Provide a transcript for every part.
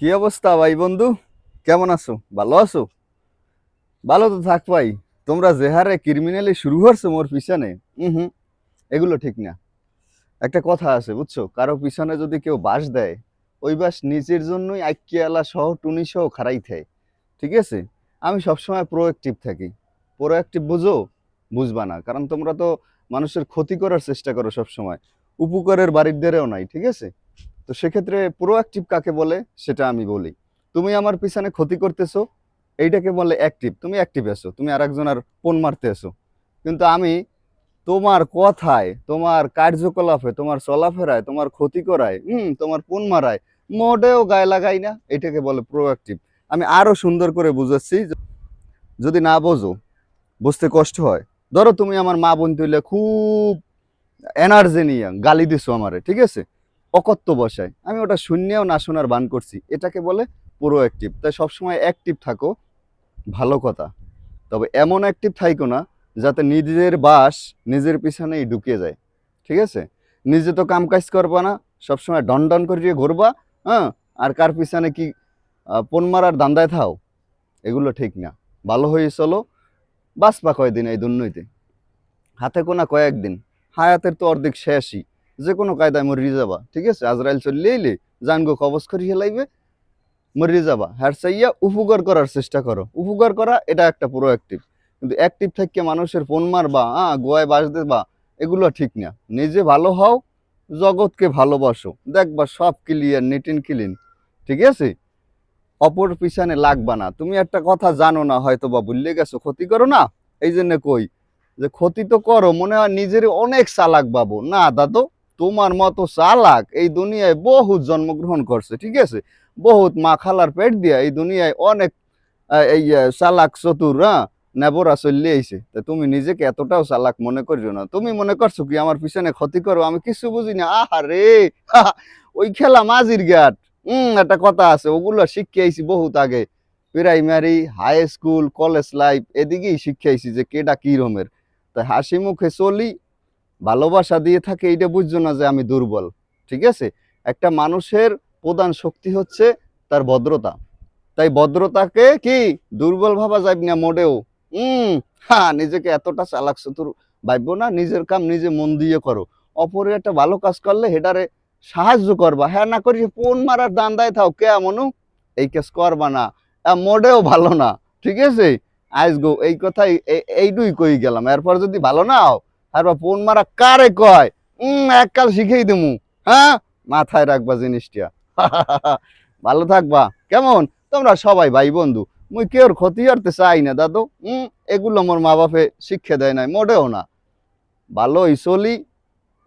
কি অবস্থা ভাই বন্ধু? কেমন আছো? ভালো আছো? ভালো তো থাক ভাই। তোমরা যে হারে ক্রিমিনালি শুরু করছ মোর পিছনে হুম, এগুলো ঠিক না। একটা কথা আছে, বুঝছ? কারও পিছনে যদি কেউ বাস দেয়, ওই বাস নিজের জন্যই আইকিয়ালা সহ টুনি সহ খারাই থাকে ঠিক আছে? আমি সবসময় প্রোঅ্যাক্টিভ থাকি। প্রোঅ্যাক্টিভ বুঝো, বুঝবা না। কারণ তোমরা তো মানুষের ক্ষতি করার চেষ্টা করো সবসময়। উপকারের বাড়ির দেরেও নাই, ঠিক আছে? তো সেক্ষেত্রে প্রোঅ্যাক্টিভ কাকে বলে সেটা আমি বলি। তুমি আমার পিছনে ক্ষতি করতেছো, এইটাকে বলে অ্যাক্টিভ তুমি অ্যাক্টিভ আছো তুমি আর একজনের পণ মারতে আছো কিন্তু আমি তোমার কথায়, তোমার কার্যকলাপে, তোমার চলাফেরায়, তোমার ক্ষতি করায়, হুম, তোমার পণ মারায়, মোটেও গায়ে লাগাই না, এটাকে বলে প্রোঅ্যাক্টিভ আমি আরও সুন্দর করে বুঝাচ্ছি যদি না বোঝো, বুঝতে কষ্ট হয়। ধরো তুমি আমার মা বোন তুইলে খুব এনার্জি নিয়ে গালি দিছো আমারে, ঠিক আছে? অকত্য বসায়। আমি ওটা শূন্যেও না শোনার বান করছি। এটাকে বলে পুরো অ্যাক্টিভ তাই সবসময় অ্যাক্টিভ থাকো। ভালো কথা। তবে এমন অ্যাক্টিভ থাইকো না, যাতে নিজের বাস নিজের পিছনেই ঢুকে যায়। ঠিক আছে? নিজে তো কাম কাজ করবা না, সবসময় ডন ডন করিয়ে ঘুরবা হ্যাঁ? আর কার পিছনে কি পণ মারার দান্দায় থাও? এগুলো ঠিক না। ভালো হয়ে চলো। বাস বাঁচবা কয়দিন এই দুর্নীতি? হাতে কোনা কয়েকদিন। হায়াতের তো অর্ধেক শেষই। যে কোনো কায়দায় মরি যাবা, ঠিক আছে? আজরাইল চললে এলে জানগো কবজ করি হেলাইবে মরি যাবা। হ্যার চাইয়া উপকার করার চেষ্টা করো। উপকার করা এটা একটা পুরো অ্যাক্টিভ কিন্তু অ্যাক্টিভ থেকে মানুষের ফোন মারবা হ্যাঁ গোয়ায় বাস দেবা, এগুলো ঠিক না। নিজে ভালো হও, জগৎকে ভালোবাসো। দেখবা সব ক্লিয়ার নিট ইন ক্লিন ঠিক আছে? অপর পিছনে লাগবা না। তুমি একটা কথা জানো না হয়তো বা ভুললে গেছো, ক্ষতি করো না? এই জন্য কই যে ক্ষতি তো করো, মনে হয় নিজের অনেক চালাক বাবু। না, দাদু তোমার মতো চালাক এই দুনিয়ায় বহুত জন্মগ্রহণ করছে, ঠিক আছে? বহুত মা খালার পেট দিয়া এই দুনিয়ায় অনেক এই চালাক চতুর নেবরা চললে আইছে। তা তুমি নিজেকে এতটাও চালাক মনে করিও না। তুমি মনে করছ কি আমার পিছনে ক্ষতি করো? আমি কিছু বুঝি না আহারে! ওই খেলা মাঝির ঘাট। হম একটা কথা আছে, ওগুলো শিখে আইছি বহুত আগে। Primary, high school, college life, এদিকেই শিখে আইছি যে কেডা কি রকমের। তাই হাসি মুখে চলি ভালোবাসা দিয়ে থাকে, এইটা বুঝছ না যে আমি দুর্বল? ঠিক আছে? একটা মানুষের প্রধান শক্তি হচ্ছে তার ভদ্রতা। তাই ভদ্রতাকে কি দুর্বল ভাবা যাবে না মোটেও? হুম হ্যাঁ নিজেকে এতটা চালাক চতুর ভাববো না, নিজের কাম নিজে মন দিয়ে করো। অপরের একটা ভালো কাজ করলে হেডারে সাহায্য করবা। হ্যাঁ না করি ফোন মারার দান্দায় থাও। কে মনু? এই কাজ করবা না। মোটেও ভালো না। ঠিক আছে? আইস গো, এই কথাই এই- এইটুই কই গেলাম। এরপর যদি ভালো না হও তারপর ফোন মারা কারে কয়? উম, এককাল শিখেই দেমু। হ্যাঁ? মাথায় রাখবা জিনিসটা। ভালো থাকবা। কেমন? তোমরা সবাই ভাই বন্ধু। মুই কেউর ক্ষতি করতে চাই না, দাদু? হুম এগুলো মোর মা বাপে শিক্ষা দেয় নাই, মোটেও না। ভালোই চলি।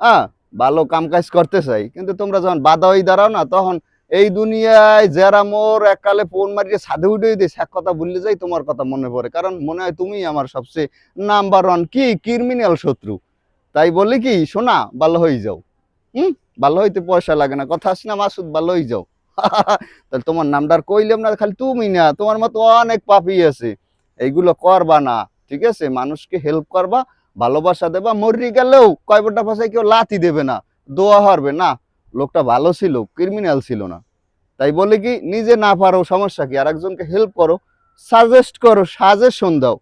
হ্যাঁ ভালো কাম কাজ করতে চাই। কিন্তু তোমরা যখন বাধা হয়ে দাঁড়াও না, তখন এই দুনিয়ায় যারা মোর এককালে ফোন মারিয়ে সাধে উঠে দিস এক কথা বললে যাই তোমার কথা মনে পড়ে। কারণ মনে হয় তুমি আমার সবচেয়ে নাম্বার ওয়ান কি? ক্রিমিনাল শত্রু। তাই বলি কি, শোনা, ভালো হয়ে যাও। হুম? ভালো হইতে পয়সা লাগে না। কথা আছে না, মাসুদ? ভালো হয়ে যাও। তাহলে তোমার নামটার কইলাম না, খালি তুমি না, তোমার মতো অনেক পাপি আছে। এইগুলো করবা না, ঠিক আছে? মানুষকে হেল্প করবা, ভালোবাসা দেবা মরি গেলেও কয় কয়বটা ভাষায় কেউ লাথি দেবে না, দোয়া হারবে না। লোকটা ভালো ছিল ক্রিমিনাল ছিল না। তাই বলে কি, নিজে না পারো, সমস্যা কি? আর একজনকে হেল্প করো সাজেস্ট করো সাজেশন দাও।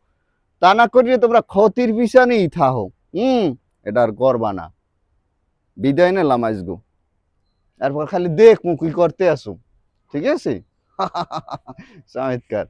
তা না করিয়ে তোমরা ক্ষতির পিছনেই থাহো হুম, এটা আর করবা না। বিদায় নিলাম আজগো। এরপর খালি দেখ কি করতে আসো। ঠিক আছে? চমৎকার